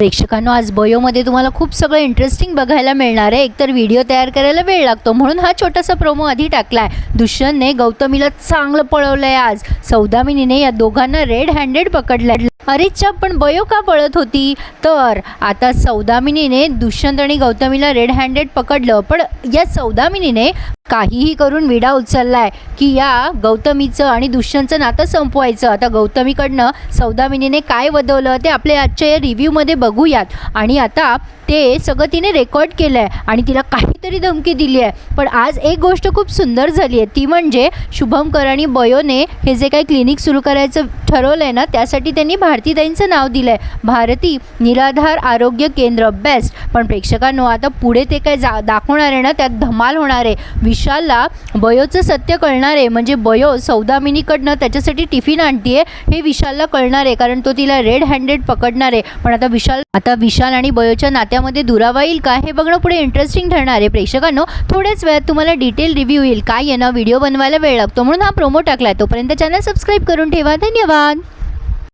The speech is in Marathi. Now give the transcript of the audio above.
प्रेक्षकांनो आज बयोमध्ये तुम्हाला खूप सगळं इंटरेस्टिंग बघायला मिळणार आहे. एकतर व्हिडिओ तयार करायला वेळ लागतो म्हणून हा छोटासा प्रोमो आधी टाकला आहे दुष्यंतने गौतमीला चांगलं पळवलं आहे आज. सौदामिनीने या दोघांना रेड हँडेड पकडलं अरेच्छा पण बयो का पळत होती? तर आता सौदामिनीने दुष्यंत आणि गौतमीला रेड हँडेड पकडलं. पण या सौदामिनीने काहीही करून विडा उचललाय की या गौतमीचं आणि दुष्यंतचं नातं संपवायचं. आता गौतमीकडनं सौदामिनीने काय वदवलं ते आपल्या आजच्या या रिव्ह्यूमध्ये बघूयात. आणि आता ते सगळं तिने रेकॉर्ड केलं आहे आणि तिला काहीतरी धमकी दिली आहे पण आज एक गोष्ट खूप सुंदर झाली आहे. ती म्हणजे शुभमकर आणि बयोने हे जे काही क्लिनिक सुरू करायचं ठरवलं आहे ना त्यासाठी त्यांनी भारतीताईंचं नाव दिलं आहे भारती निराधार आरोग्य केंद्र बेस्ट. पण प्रेक्षकांनो आता पुढे ते काय जा दाखवणार आहे ना त्यात धमाल होणार आहे. विशालला बयोचं सत्य कळणार आहे म्हणजे बयो सौदामिनीकडनं त्याच्यासाठी टिफिन आणते आहे हे विशालला कळणार आहे कारण तो तिला रेड हँडेड पकडणार. आहे पण आता विशाल आता विशाल आणि बयोच्या नात्यामध्ये दुरावा येईल का हे बघणं पुढे इंटरेस्टिंग ठरणार आहे. प्रेक्षकांनो थोड्याच वेळात तुम्हाला डिटेल रिव्ह्यू येईल. काय येणं व्हिडिओ बनवायला वेळ लागतो. म्हणून हा प्रोमो टाकला आहे तोपर्यंत चॅनल सबस्क्राईब करून ठेवा. धन्यवाद!